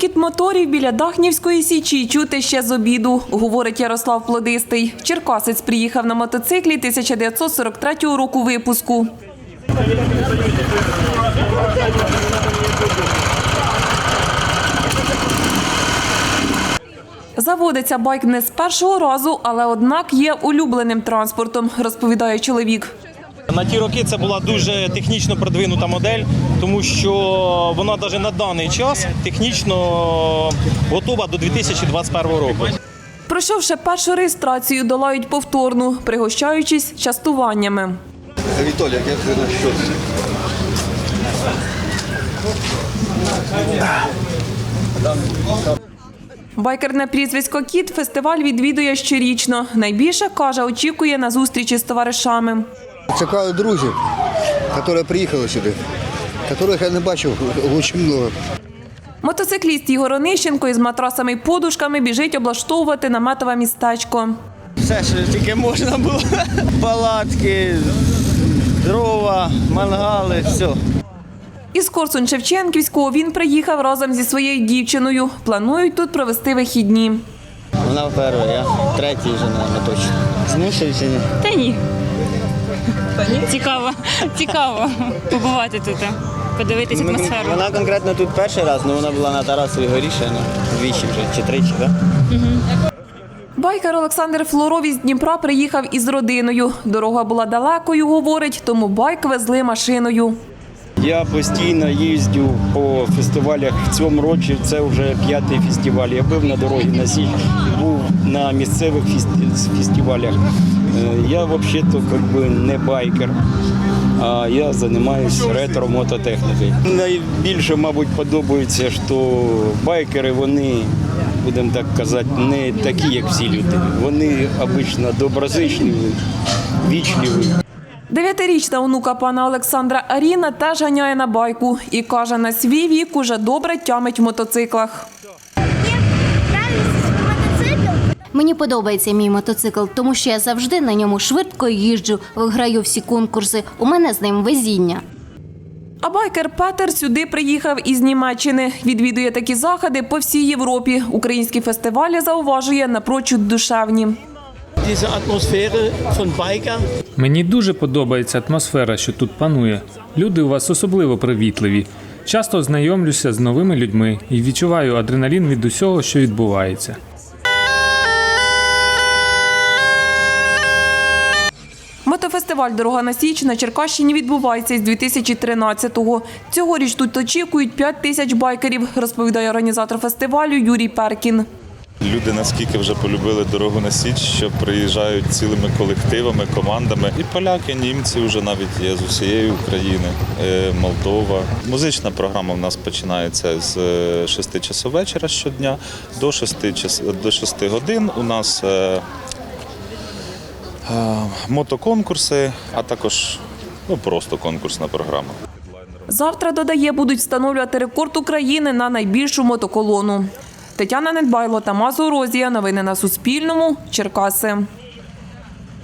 Стукіт моторів біля Дахнівської січі чути ще з обіду, говорить Ярослав Плодистий. Черкасець приїхав на мотоциклі 1943 року випуску. Заводиться байк не з першого разу, але однак є улюбленим транспортом, розповідає чоловік. На ті роки це була дуже технічно продвинута модель, тому що вона навіть на даний час технічно готова до 2021 року. Пройшовши першу реєстрацію, долають повторну, пригощаючись частуваннями. Виталий, як ти на счет? Байкерне прізвисько Кіт фестиваль відвідує щорічно. Найбільше каже, очікує на зустрічі з товаришами. Чекаю друзів, які приїхали сюди, яких я не бачив дуже много. Мотоцикліст Ігор Онищенко із матрасами й подушками біжить облаштовувати наметове містечко. Все, що тільки можна було. Палатки, дрова, мангали, все. Із Корсунь Шевченківського він приїхав разом зі своєю дівчиною. Планують тут провести вихідні. Вона перша, я третій вже, мабуть, точно. Змушує чи ні? Та ні. Цікаво, цікаво побувати тут, подивитись атмосферу. Вона конкретно тут перший раз, але вона була на Тарасовій горі ще ну, двічі вже, чи тричі, так? Байкер Олександр Флоров із Дніпра приїхав із родиною. Дорога була далекою, говорить, тому байк везли машиною. Я постійно їздю по фестивалях. В цьому році це вже п'ятий фестиваль. Я був на дорогі на Січ, був на місцевих фестивалях. Е, Я взагалі-то как би не байкер, а я займаюся ретро-мототехнікою. Найбільше, мабуть, подобається, що байкери, вони, будемо так казати, не такі, як всі люди. Вони обично доброзичливі, вічливі. Дев'ятирічна онука пана Олександра Аріна теж ганяє на байку і каже, на свій вік уже добре тямить в мотоциклах. Мені подобається мій мотоцикл, тому що я завжди на ньому швидко їжджу, виграю всі конкурси. У мене з ним везіння. А байкер Петер сюди приїхав із Німеччини. Відвідує такі заходи по всій Європі. Українські фестивалі зауважує напрочуд душевні. Мені дуже подобається атмосфера, що тут панує. Люди у вас особливо привітливі. Часто знайомлюся з новими людьми і відчуваю адреналін від усього, що відбувається. Мотофестиваль Дорога на Січ на Черкащині відбувається із 2013-го. Цьогоріч тут очікують 5 тисяч байкерів, розповідає організатор фестивалю Юрій Перкін. Люди наскільки вже полюбили дорогу на Січ, що приїжджають цілими колективами, командами. І поляки, німці вже навіть є з усієї України, е, Молдова. Музична програма в нас починається з 6 часов вечора щодня до 6, час, до 6 годин. У нас е, е, мотоконкурси, а також ну, просто конкурсна програма. Завтра, додає, будуть встановлювати рекорд України на найбільшу мотоколону. Тетяна Недбайло, Тамас Орозія. Новини на Суспільному. Черкаси.